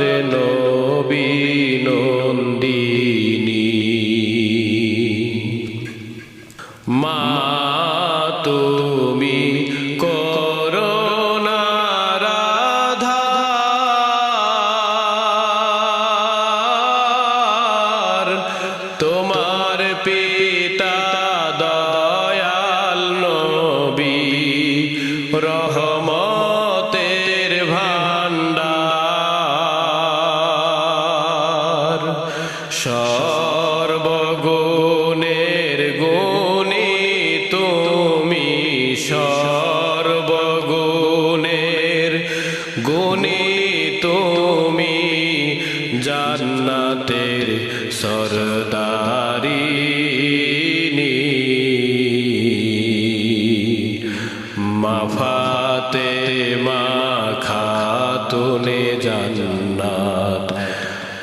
নবী নন্দিনী। মা তুমি তোমার পিতা দয়াল নবী রহমতের সর্বগুণের গুণী তুমি সর্বগুণের গুণী তুমি জান্নাতের সরদারিনী মাফাতে মা খাতুনে জান্নাত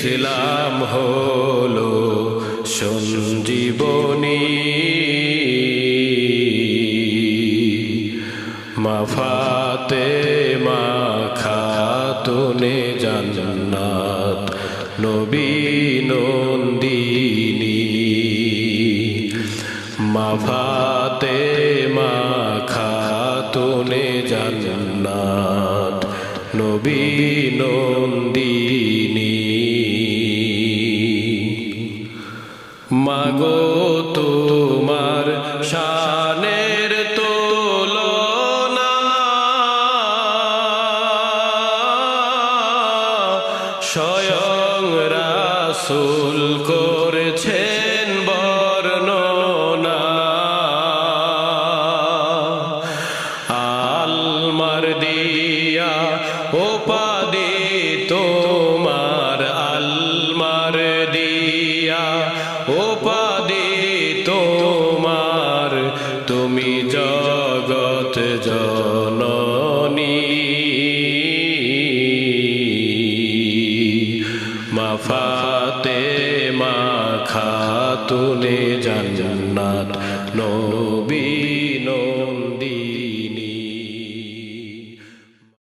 ইসলাম হলো সঞ্জীবনী। মাফাতে মা খাতুনে জান্নাত নবী নন্দিনী। মাফাতে মা খাতুনে জান্নাত নবী নন্দিনী। মাগো তোমার শানের তুলনা। স্বয়ং রাসুল করেছেন ওপাদি তোমার আলমার দিয়া। ওপাদি তোমার তুমি জগত জননী। মাফাতে মা খাতুনে জান্নাত নো